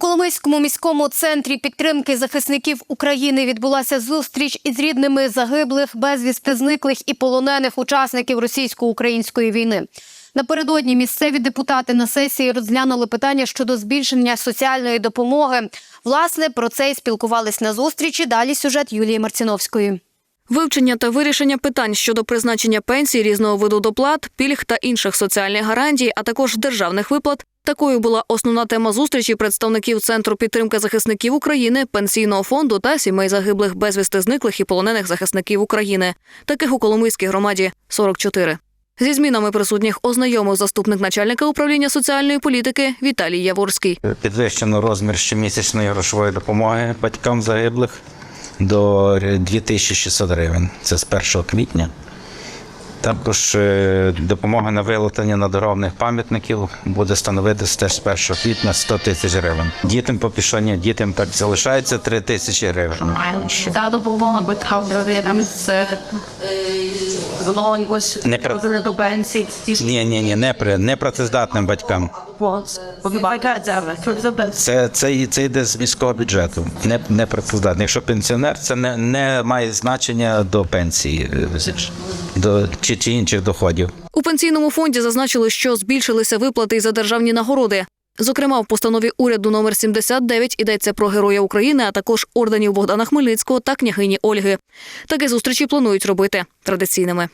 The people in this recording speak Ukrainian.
Коломийському міському центрі підтримки захисників України відбулася зустріч із рідними загиблих, безвісти зниклих і полонених учасників російсько-української війни. Напередодні місцеві депутати на сесії розглянули питання щодо збільшення соціальної допомоги. Власне, про це і спілкувались на зустрічі. Далі сюжет Юлії Марціновської. Вивчення та вирішення питань щодо призначення пенсій, різного виду доплат, пільг та інших соціальних гарантій, а також державних виплат. Такою була основна тема зустрічі представників Центру підтримки захисників України, пенсійного фонду та сімей загиблих безвісти зниклих і полонених захисників України. Таких у Коломийській громаді 44. Зі змінами присутніх ознайомив заступник начальника управління соціальної політики Віталій Яворський. Підвищено розмір щомісячної грошової допомоги батькам загиблих до 2600 гривень. Це з 1 квітня. Також е, допомога на виготовлення надгробних пам'ятників буде становити теж з 1 квітня 100 тисяч гривень. Дітям по пішоні, дітям так залишається 3 тисячі гривень. Та допомога батькам з про- Ні, ні, ні, не при непрацездатним батькам. Це, це, це йде з міського бюджету, не, не працездатний. Якщо пенсіонер, це не, не має значення до пенсії е, до, чи, чи інших доходів. У пенсійному фонді зазначили, що збільшилися виплати й за державні нагороди. Зокрема, в постанові уряду номер 79 йдеться про Героя України, а також орденів Богдана Хмельницького та княгині Ольги. Такі зустрічі планують робити традиційними.